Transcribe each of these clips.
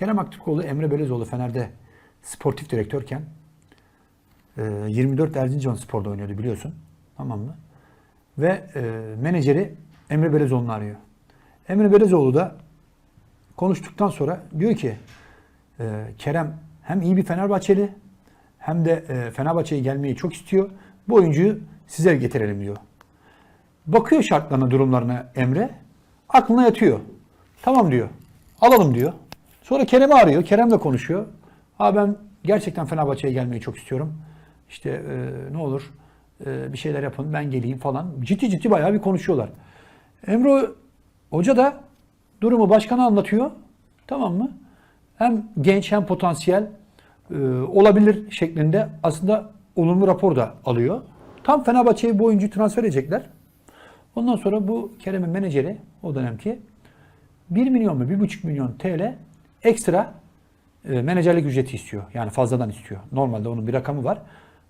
Kerem Aktürkoğlu, Emre Belezoğlu Fener'de sportif direktörken e, 24 Erzincan Spor'da oynuyordu biliyorsun. Tamam mı? Ve e, menajeri Emre Belezoğlu'nu arıyor. Emre Belezoğlu da konuştuktan sonra diyor ki e, Kerem hem iyi bir Fenerbahçeli hem de e, Fenerbahçe'ye gelmeyi çok istiyor. Bu oyuncuyu size getirelim diyor. Bakıyor şartlarına, durumlarına Emre. Aklına yatıyor. Tamam diyor. Alalım diyor. Sonra Kerem'i arıyor. Kerem'le konuşuyor. Abi ben gerçekten Fenerbahçe'ye gelmeyi çok istiyorum. İşte e, ne olur e, bir şeyler yapın ben geleyim falan. Ciddi ciddi bayağı bir konuşuyorlar. Emre Hoca da durumu başkana anlatıyor. Tamam mı? Hem genç hem potansiyel e, olabilir şeklinde aslında olumlu rapor da alıyor. Tam Fenerbahçe'ye bu oyuncuyu transfer edecekler. Ondan sonra bu Kerem'in menajeri o dönemki 1 milyon mu 1,5 milyon TL ekstra e, menajerlik ücreti istiyor. Yani fazladan istiyor. Normalde onun bir rakamı var.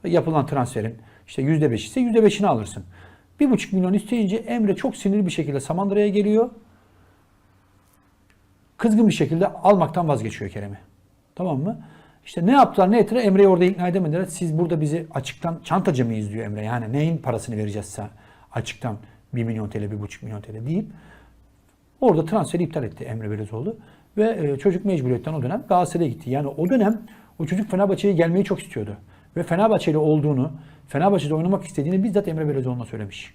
Yapılan transferin işte %5 ise %5'ini alırsın. 1,5 milyon isteyince Emre çok sinirli bir şekilde Samandıra'ya geliyor. Kızgın bir şekilde almaktan vazgeçiyor Kerem'i. Tamam mı? İşte ne yaptılar ne ettiler Emre'yi orada ikna edemediler. Siz burada bizi açıktan çantacı mıyız diyor Emre. Yani neyin parasını vereceğiz sen açıktan 1 milyon TL, 1,5 milyon TL deyip orada transferi iptal etti Emre Belezoğlu. Ve e, çocuk mecburiyetten o dönem Galatasaray'a gitti. Yani o dönem o çocuk Fenerbahçe'ye gelmeyi çok istiyordu. Ve Fenerbahçeli olduğunu, Fenerbahçe'de oynamak istediğini bizzat Emre Belezoğlu'na söylemiş.